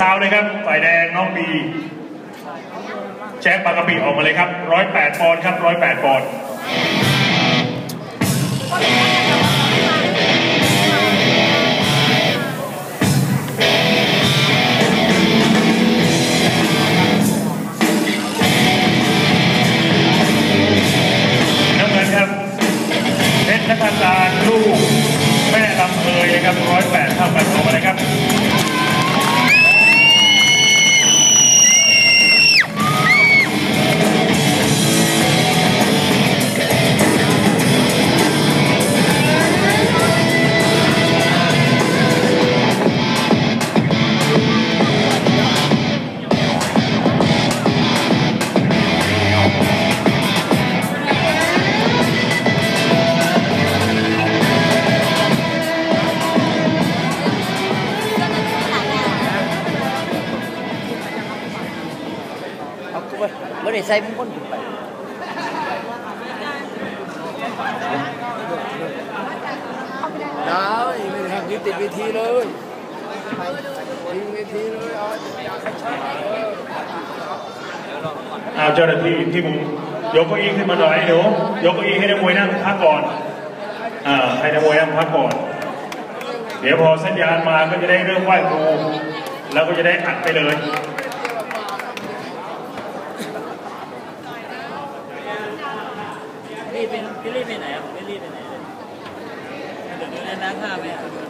ซาวเลยครับ ฝ่ายแดงน้องบีแจ็คปากกะปิออกมาเลยครับร้อยแปดปอนด์ครับร้อยแปดปอนด์น้ำเงินครับเพชรนักการลูก แม่ลำเพยนะครับร้อยแปดเท่ากันออกมาเลยครับ ไม่ได้ใส่มงคนขึ้นไปได้ไม่ทำยึดติดเวทีเลยยิงเวทีเลยเอาอยากให้ชนะเอาเจ้าหน้าที่ที่มึงยกเก้าอี้ขึ้นมาหน่อยหนูยกเก้าอี้ให้นักมวยนั่งพักก่อนอ่าให้นักมวยนั่งพักก่อน เดี๋ยวพอสัญญาณมาก็จะได้เริ่มไหว้ครูแล้วก็จะได้อัดไปเลย รีบไปพี่รีบไปไหนผมไม่รีบไปไหนเลยเดี๋ยวดูในน้ำข้าไปอะ